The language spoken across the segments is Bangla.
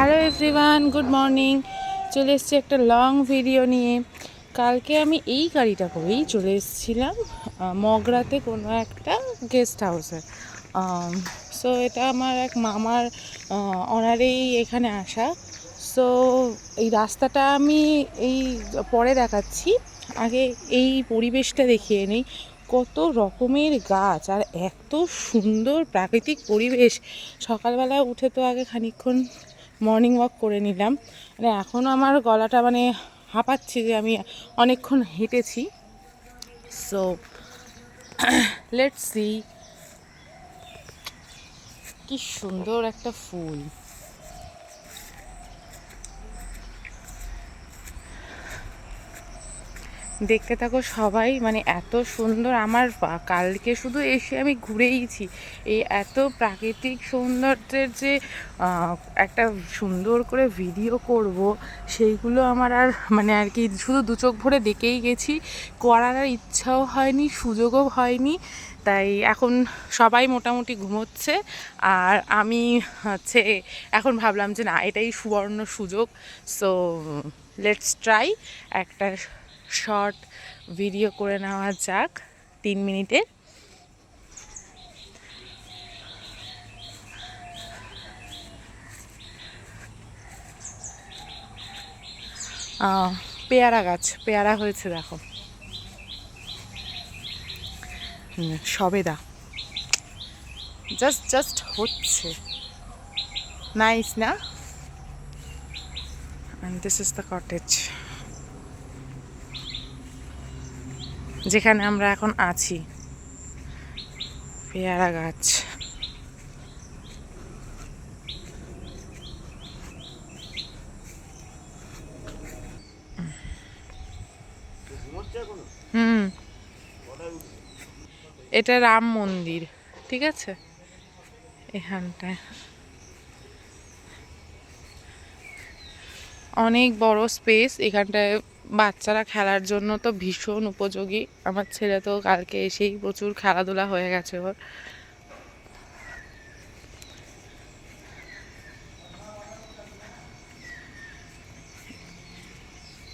Hello everyone, good morning. চলে এসেছি একটা লং ভিডিও নিয়ে। কালকে আমি এই গাড়িটা করেই চলে এসেছিলাম মগরাতে কোনো একটা গেস্ট হাউসে সো এটা আমার এক মামার অনারেই এখানে আসা। সো এই রাস্তাটা আমি এই পরে দেখাচ্ছি। আগে এই পরিবেশটা দেখিয়ে নিই। কত রকমের গাছ আর এত সুন্দর প্রাকৃতিক পরিবেশ। সকালবেলা উঠে তো আগে খানিকক্ষণ মর্নিং ওয়াক করে নিলাম। মানে এখনও আমার গলাটা মানে হাঁপাচ্ছে যে আমি অনেকক্ষণ হেঁটেছি। সো লেটস সি কি সুন্দর একটা ফুল। দেখতে থাকো সবাই মানে এত সুন্দর আমার কালকে শুধু এসে আমি ঘুরেইছি। এই এত প্রাকৃতিক সৌন্দর্যের যে একটা সুন্দর করে ভিডিও করব, সেইগুলো আমার আর মানে আর কি শুধু দু চোখ ভরে দেখেই গেছি। করার আর ইচ্ছাও হয়নি, সুযোগও হয়নি। তাই এখন সবাই মোটামুটি ঘুমোচ্ছে। আর আমি হচ্ছে, এখন ভাবলাম যে না, এটাই সুবর্ণ সুযোগ। সো লেটস ট্রাই একটা শর্ট ভিডিও করে নেওয়া যাক, তিন মিনিটের পেয়ারা গাছ, পেয়ারা হয়েছে দেখো। সবেদা। জাস্ট জাস্ট হচ্ছে। নাইস না? And this is the cottage যেখানে আমরা এখন আছি। পেয়ারা গাছ। হুম। এটা রাম মন্দির ঠিক আছে? এখানটায়। অনেক বড় স্পেস এখানটায় বাচ্চারা খেলার জন্য তো ভীষণ উপযোগী। আমার ছেলে তো কালকে এসেই প্রচুর খেলাধুলা হয়ে গেছে ওর।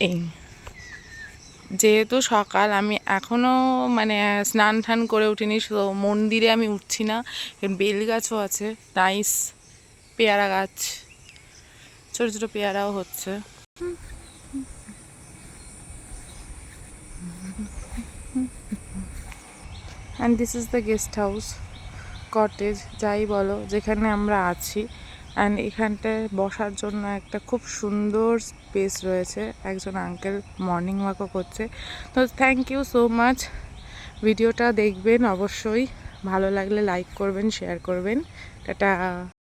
এই। যেহেতু সকাল, আমি এখনও মানে স্নান টান করে উঠিনি, তো মন্দিরে আমি উঠছি না। বেল গাছও আছে নাইস পেয়ারা গাছ। ছোটো ছোটো পেয়ারাও হচ্ছে। And this is the guest house cottage যাই বলো, যেখানে আমরা আছি। অ্যান্ড এখানটায় বসার জন্য একটা খুব সুন্দর স্পেস রয়েছে। একজন আঙ্কেল মর্নিং ওয়াকও করছে। তো থ্যাংক ইউ সো মাচ ভিডিওটা দেখবেন অবশ্যই। ভালো লাগলে লাইক করবেন শেয়ার করবেন। টাটা।